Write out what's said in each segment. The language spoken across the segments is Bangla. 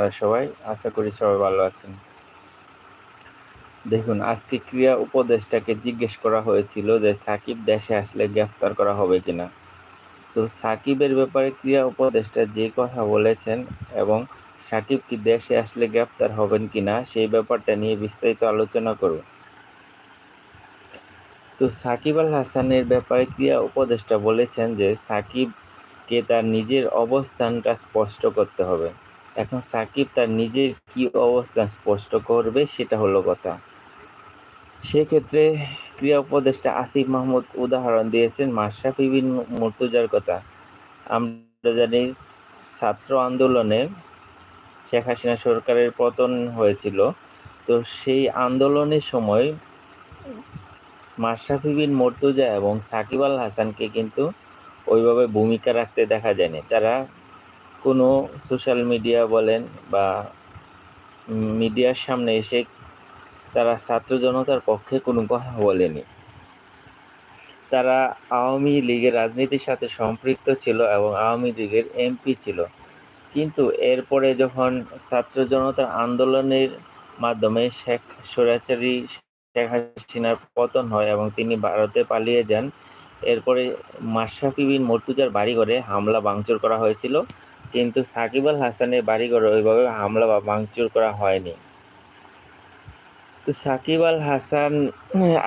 আপনারা সবাই? আশা করি সবাই ভালো আছেন। দেখুন, আজকে ক্রিয়া উপদেষ্টাকে জিজ্ঞেস করা হয়েছিল যে সাকিব দেশে আসলে গ্রেফতার করা হবে কিনা। তো সাকিবের ব্যাপারে ক্রিয়া উপদেষ্টা যে কথা বলেছেন এবং সাকিব কি দেশে আসলে গ্রেফতার হবেন কিনা সেই ব্যাপারটা নিয়ে বিস্তারিত আলোচনা করব। তো সাকিব আল হাসানের ব্যাপারে ক্রিয়া উপদেষ্টা বলেছেন যে সাকিবকে তার নিজের অবস্থানটা স্পষ্ট করতে হবে। এখন সাকিব তার নিজের কি অবস্থান স্পষ্ট করবে সেটা হলো কথা। সেক্ষেত্রে ক্রিয়া উপদেষ্টা আসিফ মাহমুদ উদাহরণ দিয়েছেন মাশরাফি বিন মুর্তুজার কথা। আমরা জানি ছাত্র আন্দোলনে শেখ হাসিনা সরকারের পতন হয়েছিল। তো সেই আন্দোলনের সময় মাশরাফি বিন মর্তুজা এবং সাকিব আল হাসানকে কিন্তু ওইভাবে ভূমিকা রাখতে দেখা যায়নি। তারা কোনো সোশ্যাল মিডিয়া বলেন বা মিডিয়ার সামনে এসে তারা ছাত্র জনতার পক্ষে কোনো কথা বলেনি। তারা আওয়ামী লীগের রাজনীতির সাথে সম্পৃক্ত ছিল এবং আওয়ামী লীগের এমপি ছিল। কিন্তু এরপরে যখন ছাত্র জনতার আন্দোলনের মাধ্যমে শেখ স্বৈরাচারী শেখ হাসিনার পতন হয় এবং তিনি ভারতে পালিয়ে যান, এরপরে মাশরাফি বিন মর্তুজার বাড়িঘরে হামলা ভাঙচুর করা হয়েছিল। কিন্তু সাকিব আল হাসানের বাড়িঘরে ওইভাবে হামলা বা ভাঙচুর করা হয়নি। তো সাকিব আল হাসান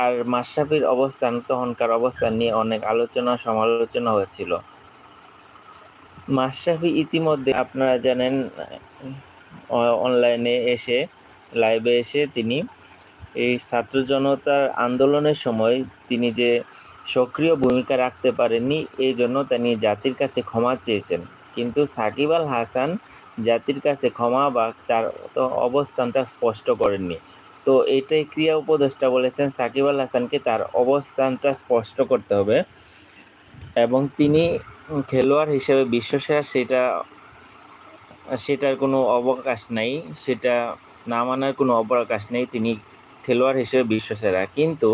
আর মাশরাফির অবস্থান, তখনকার অবস্থান নিয়ে অনেক আলোচনা, সমালোচনা হচ্ছিল মাশরাফি ইতিমধ্যে আপনারা জানেন অনলাইনে এসে, লাইভে এসে তিনি এই ছাত্র জনতার আন্দোলনের সময় তিনি যে সক্রিয় ভূমিকা রাখতে পারেননি, এই জন্য তিনি জাতির কাছে ক্ষমা চেয়েছেন। কিন্তু সাকিব আল হাসান জাতির কাছে ক্ষমা বা তার অবস্থানটা স্পষ্ট করেননি। তো এটাই ক্রিয়া উপদেষ্টা বলেছেন, সাকিব আল হাসানকে তার অবস্থানটা স্পষ্ট করতে হবে এবং তিনি খেলোয়াড় হিসেবে বিশ্বসেরা সেটা, সেটার কোনো অবকাশ নাই, সেটা না মানার কোনো অবকাশ নেই, তিনি খেলোয়াড় হিসেবে বিশ্বসেরা। কিন্তু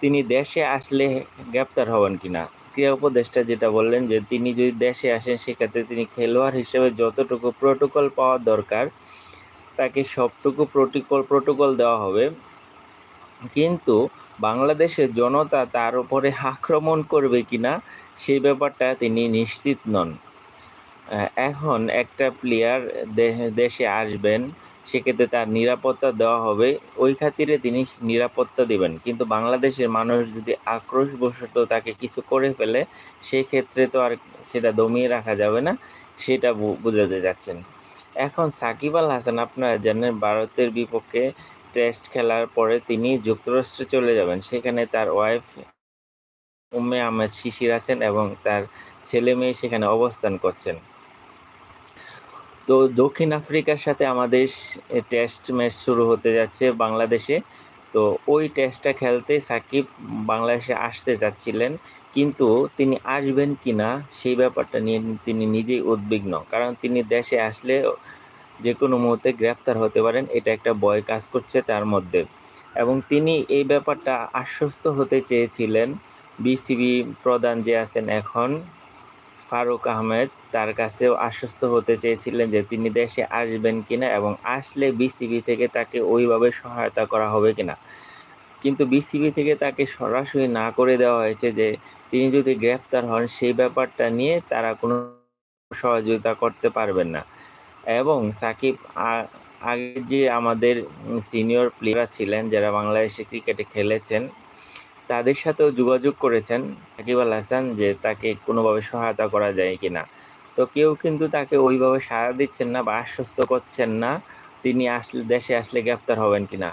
তিনি দেশে আসলে গ্রেপ্তার হবেন কিনা? ক্রিয়া উপদেষ্টা যেটা বললেন যে, তিনি যদি দেশে আসেন, সেক্ষেত্রে তিনি খেলোয়াড় হিসেবে যতটুকু প্রোটোকল পাওয়ার দরকার, তাকে সবটুকু প্রোটোকল প্রোটোকল দেওয়া হবে। কিন্তু বাংলাদেশের জনতা তার উপরে আক্রমণ করবে কিনা সেই ব্যাপারটা তিনি নিশ্চিত নন। এখন একটা প্লেয়ার দেশে আসবেন সেক্ষেত্রে তার নিরাপত্তা দেওয়া হবে। ওই খাতিরে তিনি নিরাপত্তা দিবেন। কিন্তু বাংলাদেশের মানুষ যদি আক্রোশবশত তাকে কিছু করে ফেলে, সেক্ষেত্রে তো আর সেটা দমিয়ে রাখা যাবে না, সেটা বুঝাতে যাচ্ছেন এখন সাকিব আল হাসান আপনারা জানেন, ভারতের বিপক্ষে টেস্ট খেলার পরে তিনি যুক্তরাষ্ট্রে চলে যাবেন। সেখানে তার ওয়াইফ উম্মে আহমেদ শিশির আছেন এবং তার ছেলে মেয়ে সেখানে অবস্থান করছেন। তো দক্ষিণ আফ্রিকার সাথে আমাদের টেস্ট ম্যাচ শুরু হতে যাচ্ছে বাংলাদেশে। তো ওই টেস্টটা খেলতে সাকিব বাংলাদেশে আসতে চাচ্ছিলেন কিন্তু তিনি আসবেন কি না সেই ব্যাপারটা নিয়ে তিনি নিজেই উদ্বিগ্ন। কারণ তিনি দেশে আসলে যে কোনো মুহূর্তে গ্রেপ্তার হতে পারেন, এটা একটা ভয় কাজ করছে তার মধ্যে। এবং তিনি এই ব্যাপারটা আশ্বস্ত হতে চেয়েছিলেন। বিসিবি প্রধান যে আছেন এখন ফারুক আহমেদ তার কাছেও আশ্বস্ত হতে চেয়েছিলেন যে তিনি দেশে আসবেন কিনা এবং আসলে বিসিবি থেকে তাকে ওইভাবে সহায়তা করা হবে কিনা। কিন্তু বিসিবি থেকে তাকে সরাসরি না করে দেওয়া হয়েছে যে তিনি যদি গ্রেফতার হন, সেই ব্যাপারটা নিয়ে তারা কোনো সহযোগিতা করতে পারবেন না। এবং সাকিব আগে যে আমাদের সিনিয়র প্লেয়ার ছিলেন যারা বাংলাদেশে ক্রিকেটে খেলেছেন তাদের সাথেও যোগাযোগ করেছেন সাকিব আল হাসান যে তাকে কোনোভাবে সহায়তা করা যায় কি না তো কেউ কিন্তু তাকে ওইভাবে সাড়া দিচ্ছেন না বা আশ্বস্ত করছেন না তিনি আসলে, দেশে আসলে গ্রেপ্তার হবেন কি না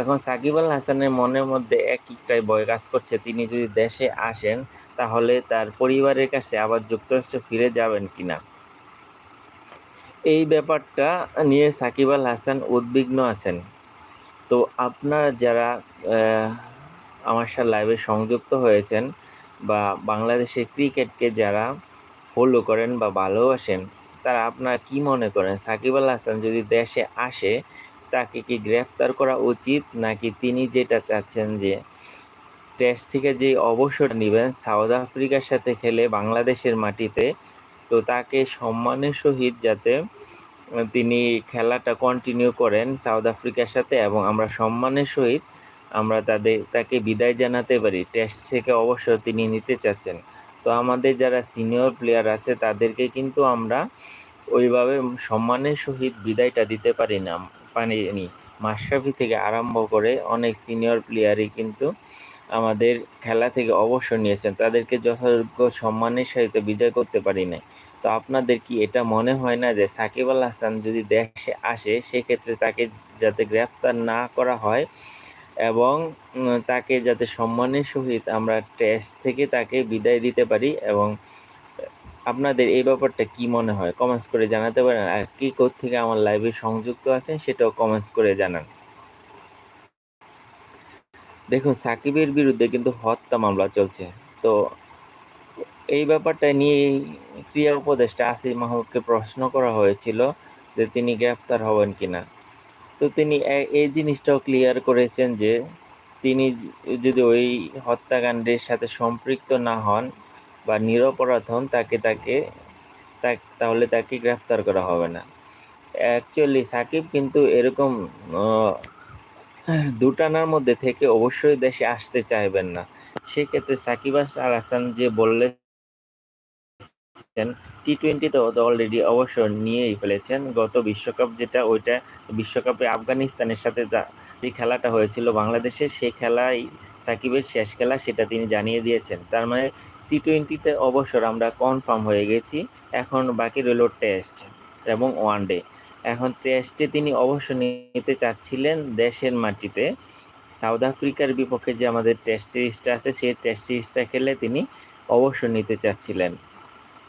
এখন সাকিব আল হাসানের মনের মধ্যে একটাই ভয় কাজ করছে, তিনি যদি দেশে আসেন তাহলে তার পরিবারের কাছে আবার যুক্তরাষ্ট্রে ফিরে যাবেন কি না এই ব্যাপারটা নিয়ে সাকিব আল হাসান উদ্বিগ্ন আছেন। তো আপনারা যারা আমার সাথে লাইভে সংযুক্ত হয়েছেন বা বাংলাদেশের ক্রিকেটকে যারা ফলো করেন বা ভালোবাসেন, তারা আপনারা কি মনে করেন? সাকিব আল হাসান যদি দেশে আসে, তাকে কি গ্রেফতার করা উচিত? নাকি তিনি যেটা চাচ্ছেন যে টেস্ট থেকে যে অবসর নেবেন, সাউথ আফ্রিকার সাথে খেলে বাংলাদেশের মাটিতে, তো তাকে সম্মানের সহিত যাতে তিনি খেলাটা কন্টিনিউ করেন সাউথ আফ্রিকার সাথে এবং আমরা সম্মানের সহিত আমরা তাদের, তাকে বিদায় জানাতে পারি। টেস্ট থেকে অবশ্য তিনি নিতে চাচ্ছেন। তো আমাদের যারা সিনিয়র প্লেয়ার আছে, তাদেরকে কিন্তু আমরা ওইভাবে সম্মানের সহিত বিদায়টা দিতে পারি না, পারিনি। মাশরাফি থেকে আরম্ভ করে অনেক সিনিয়র প্লেয়ারই কিন্তু আমাদের খেলা থেকে অবসর নিয়েছেন। তাদেরকে যথাযোগ্য সম্মানের সহিত বিজয় করতে পারি নাই। তো আপনাদের কি এটা মনে হয় না যে সাকিব আল হাসান যদি দেশে আসে, সেক্ষেত্রে তাকে যাতে গ্রেফতার না করা হয় এবং তাকে যাতে সম্মানের সহিত আমরা টেস্ট থেকে তাকে বিদায় দিতে পারি এবং, আপনাদের এই ব্যাপারটা কি মনে হয়? কমেন্টস করে জানাতে পারেন। আর কি থেকে আমার লাইভে সংযুক্ত আছেন সেটাও কমেন্টস করে জানান। দেখুন, সাকিবের বিরুদ্ধে কিন্তু হত্যা মামলা চলছে। তো, এই ব্যাপারটা নিয়ে ক্রিয়া উপদেষ্টা আসিফ মাহমুদকে প্রশ্ন করা হয়েছিল যে তিনি গ্রেফতার হবেন কিনা। তো তিনি এই জিনিসটাও ক্লিয়ার করেছেন যে তিনি যদি ওই হত্যাকাণ্ডের সাথে সম্পৃক্ত না হন বা নিরপরাধ হন, তাকে তাকে তাহলে তাকে গ্রেফতার করা হবে না। অ্যাকচুয়ালি সাকিব কিন্তু এরকম দুটানার মধ্যে থেকে অবশ্যই দেশে আসতে চাইবেন না। সেক্ষেত্রে সাকিব আল হাসান যে বললেন টি টোয়েন্টিতে তো অলরেডি অবশ্য নিয়েই ফেলেছেন। গত বিশ্বকাপ যেটা, ওইটা বিশ্বকাপে আফগানিস্তানের সাথে যে খেলাটা হয়েছিল বাংলাদেশে সেই খেলাই সাকিবের শেষ খেলা সেটা তিনি জানিয়ে দিয়েছেন। তার মানে টি টোয়েন্টিতে অবসর আমরা কনফার্ম হয়ে গেছি। এখন বাকি রইল টেস্ট এবং ওয়ান ডে এখন টেস্টে তিনি অবসর নিতে চাচ্ছিলেন দেশের মাটিতে। সাউথ আফ্রিকার বিপক্ষে যে আমাদের টেস্ট সিরিজটা আছে, সেই টেস্ট সিরিজটা খেলে তিনি অবসর নিতে চাচ্ছিলেন।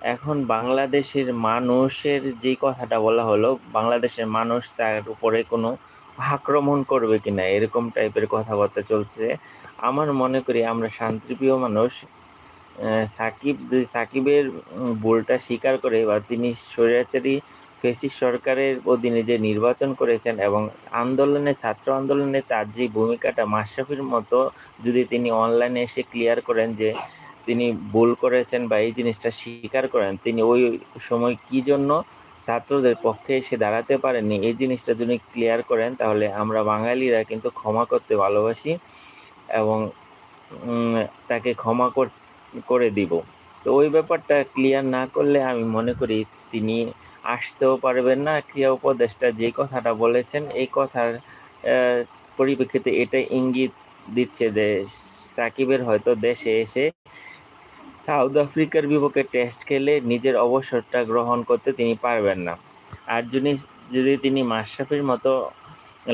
এখন বাংলাদেশের মানুষের যেই কথাটা বলা হলো, বাংলাদেশের মানুষ তার উপরে কোনো আক্রমণ করবে কিনা, এরকম টাইপের কথাবার্তা চলছে। আমার মনে করি আমরা শান্তিপ্রিয় মানুষ সাকিব, যদি সাকিবের ভুলটা স্বীকার করে বা তিনি স্বৈরাচারী ফেসি সরকারের অধীনে যে নির্বাচন করেছেন এবং আন্দোলনে, ছাত্র আন্দোলনে তার যে ভূমিকাটা মাশরাফির মতো যদি তিনি অনলাইনে এসে ক্লিয়ার করেন যে তিনি ভুল করেছেন বা এই জিনিসটা স্বীকার করেন, তিনি ওই সময় কি জন্য ছাত্রদের পক্ষে এসে দাঁড়াতে পারেননি, এই জিনিসটা যদি ক্লিয়ার করেন, তাহলে আমরা বাঙালিরা কিন্তু ক্ষমা করতে ভালোবাসি এবং তাকে ক্ষমা করে দিব। তো ওই ব্যাপারটা ক্লিয়ার না করলে আমি মনে করি তিনি আসতেও পারবেন না, ক্রিয়া উপদেষ্টা যে কথাটা বলেছেন, এই কথার পরিপ্রেক্ষিতে এটা ইঙ্গিত দিচ্ছে যে সাকিবের হয়তো দেশে এসে সাউথ আফ্রিকার বিপক্ষে টেস্ট খেলে নিজের অবসরটা গ্রহণ করতে তিনি পারবেন না। আর যদি যদি তিনি মাশরাফির মতো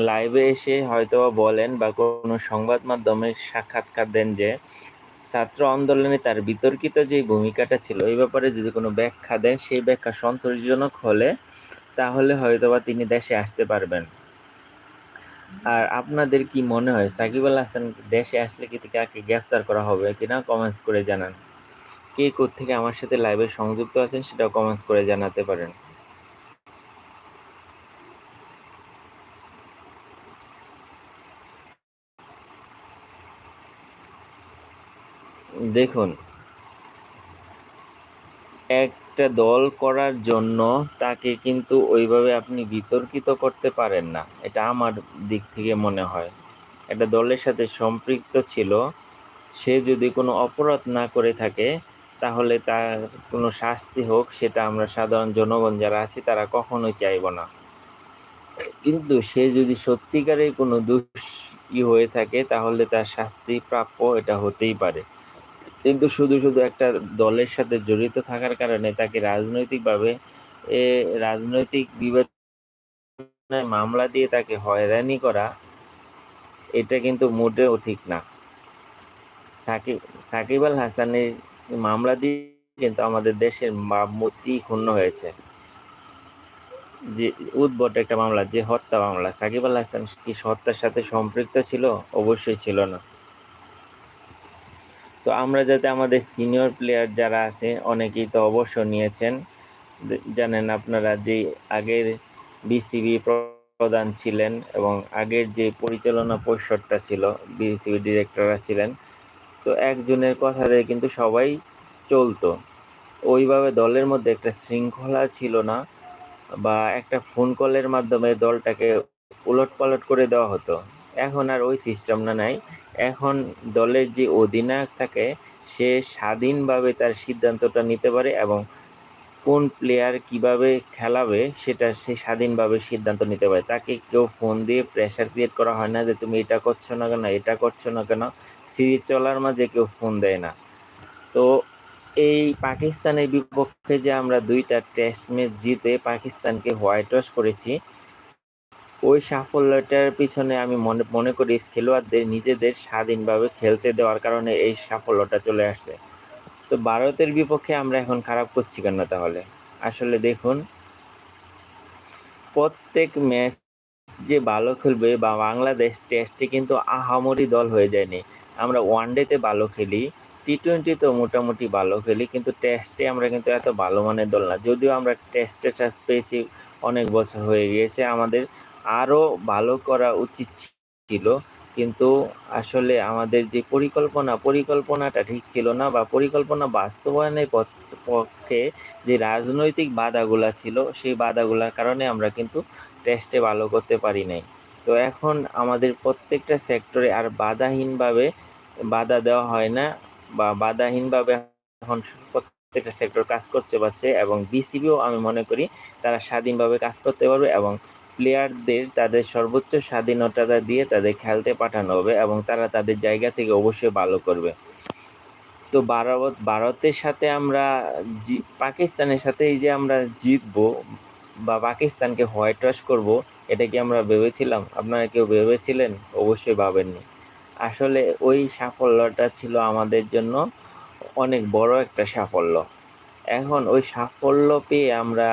লাইভে এসে হয়তো বলেন বা কোনো সংবাদ মাধ্যমে সাক্ষাৎকার দেন যে, ছাত্র আন্দোলনে তার বিতর্কিত যে ভূমিকাটা ছিল, এই ব্যাপারে যদি কোনো ব্যাখ্যা দেন, সেই ব্যাখ্যা সন্তোষজনক হলে তাহলে হয়তোবা তিনি দেশে আসতে পারবেন। আর আপনাদের কি মনে হয়, সাকিব আল হাসান দেশে আসলে কি তাকে গ্রেফতার করা হবে কিনা? কমেন্টস করে জানান। কে থেকে আমার সাথে লাইভে সংযুক্ত আছেন সেটাও কমেন্টস করে জানাতে পারেন। দেখুন, একটা দল করার জন্য তাকে কিন্তু ওইভাবে আপনি বিতর্কিত করতে পারেন না, এটা আমার দিক থেকে মনে হয়। একটা দলের সাথে সম্পৃক্ত ছিল, সে যদি কোনো অপরাধ না করে থাকে তাহলে তার কোনো শাস্তি হোক, সেটা আমরা সাধারণ জনগণ যারা আছি, তারা কখনোই চাইব না। কিন্তু সে যদি সত্যিকারের কোনো দুষ হয়ে থাকে, তাহলে তার শাস্তি প্রাপ্য এটা হতেই পারে। কিন্তু শুধু শুধু একটা দলের সাথে জড়িত থাকার কারণে তাকে রাজনৈতিকভাবে, এ রাজনৈতিক বিবেচনায় মামলা দিয়ে তাকে হয়রানি করা, এটা কিন্তু মোটেও ঠিক না। সাকিব সাকিব আল হাসানের মামলা দিয়ে কিন্তু আমাদের দেশের ভাবমূর্তি ক্ষুণ্ণ হয়েছে। যে উদ্ভট একটা মামলা, যে হত্যা মামলা। সাকিব আল হাসান কি হত্যার সাথে সম্পৃক্ত ছিল? অবশ্যই ছিল না। তো আমরা যাতে আমাদের সিনিয়র প্লেয়ার যারা আছে, অনেকেই তো অবশ্য নিয়েছেন। জানেন আপনারা যে আগের বিসিবি প্রধান ছিলেন এবং আগের যে পরিচালনা পরিষদটা ছিল, বিসিবি ডিরেক্টররা ছিলেন তো একজনের কথাতে কিন্তু সবাই চলতো। ওইভাবে দলের মধ্যে একটা শৃঙ্খলা ছিল না বা একটা ফোন কলের মাধ্যমে দলটাকে উলট পালট করে দেওয়া হতো। এখন আর ওই সিস্টেম না নাই। এখন দলের যে অধিনায়ক থাকে, সে স্বাধীনভাবে তার সিদ্ধান্তটা নিতে পারে এবং কোন প্লেয়ার কীভাবে খেলাবে সেটা সে স্বাধীনভাবে সিদ্ধান্ত নিতে পারে। তাকে কেউ ফোন দিয়ে প্রেশার ক্রিয়েট করা হয় না যে তুমি এটা করছ না কেন, এটা করছ না কেন। সিরিজ চলার মাঝে কেউ ফোন দেয় না। তো এই পাকিস্তানের বিপক্ষে যে আমরা দুইটা টেস্ট ম্যাচ জিতে পাকিস্তানকে হোয়াইট ওয়াশ করেছি, ওই সাফল্যটার পিছনে আমি মনে মনে করি খেলোয়াড়দের নিজেদের স্বাধীনভাবে খেলতে দেওয়ার কারণে এই সাফল্যটা চলে আসছে। তো ভারতের বিপক্ষে আমরা এখন খারাপ করছি কেন তাহলে? আসলে দেখুন, প্রত্যেক ম্যাচ যে ভালো খেলবে বা বাংলাদেশ টেস্টে কিন্তু আহামরি দল হয়ে যায়নি। আমরা ওয়ানডেতে ভালো খেলি টি টোয়েন্টি তো মোটামুটি ভালো খেলি, কিন্তু টেস্টে আমরা কিন্তু এত ভালো মানের দল না। যদিও আমরা টেস্টে চান্স পেয়েছি, অনেক বছর হয়ে গিয়েছে, আমাদের আরও ভালো করা উচিত ছিল। কিন্তু আসলে আমাদের যে পরিকল্পনা, পরিকল্পনাটা ঠিক ছিল না বা পরিকল্পনা বাস্তবায়নের পক্ষে যে রাজনৈতিক বাধাগুলা ছিল, সেই বাধাগুলার কারণে আমরা কিন্তু টেস্টে ভালো করতে পারি নাই। তো এখন আমাদের প্রত্যেকটা সেক্টরে আর বাধাহীনভাবে বাধা দেওয়া হয় না বা বাধাহীনভাবে এখন প্রত্যেকটা সেক্টর কাজ করতে পারছে এবং বিসিবিও আমি মনে করি তারা স্বাধীনভাবে কাজ করতে পারবে এবং প্লেয়ারদের তাদের সর্বোচ্চ স্বাধীনতা দিয়ে তাদের খেলতে পাঠানো হবে এবং তারা তাদের জায়গা থেকে অবশ্যই ভালো করবে। তো ভারত, ভারতের সাথে আমরা জি, পাকিস্তানের সাথে এই যে আমরা জিতবো বা পাকিস্তানকে হোয়াইট ওয়াশ করব, এটা কি আমরা ভেবেছিলাম? আপনারা কেউ ভেবেছিলেন? অবশ্যই ভাবেননি। আসলে ওই সাফল্যটা ছিল আমাদের জন্য অনেক বড় একটা সাফল্য। এখন ওই সাফল্য পেয়ে আমরা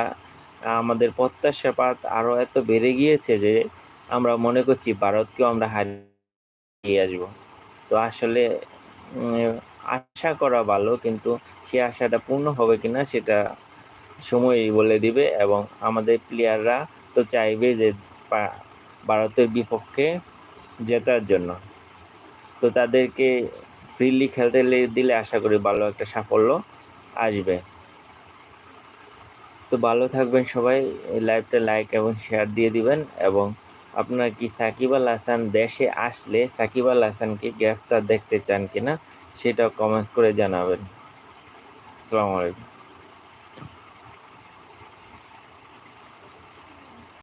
আমাদের প্রত্যাশাপাত আরও এত বেড়ে গিয়েছে যে আমরা মনে করছি ভারতকেও আমরা হারিয়ে আসব। তো আসলে আশা করা ভালো, কিন্তু সে আশাটা পূর্ণ হবে কিনা সেটা সময়ই বলে দিবে এবং আমাদের প্লেয়াররা তো চাইবে যে ভারতের বিপক্ষে জেতার জন্য। তো তাদেরকে ফ্রিলি খেলতে দিলে আশা করি ভালো একটা সাফল্য আসবে। তো ভালো থাকবেন সবাই লাইভটা লাইক এবং শেয়ার দিয়ে দিবেন এবং আপনার কি সাকিব আল হাসান দেশে আসলে সাকিব আল হাসানকে গ্রেফতার দেখতে চান কিনা, সেটাও কমেন্টস করে জানাবেন। আসসালামু আলাইকুম।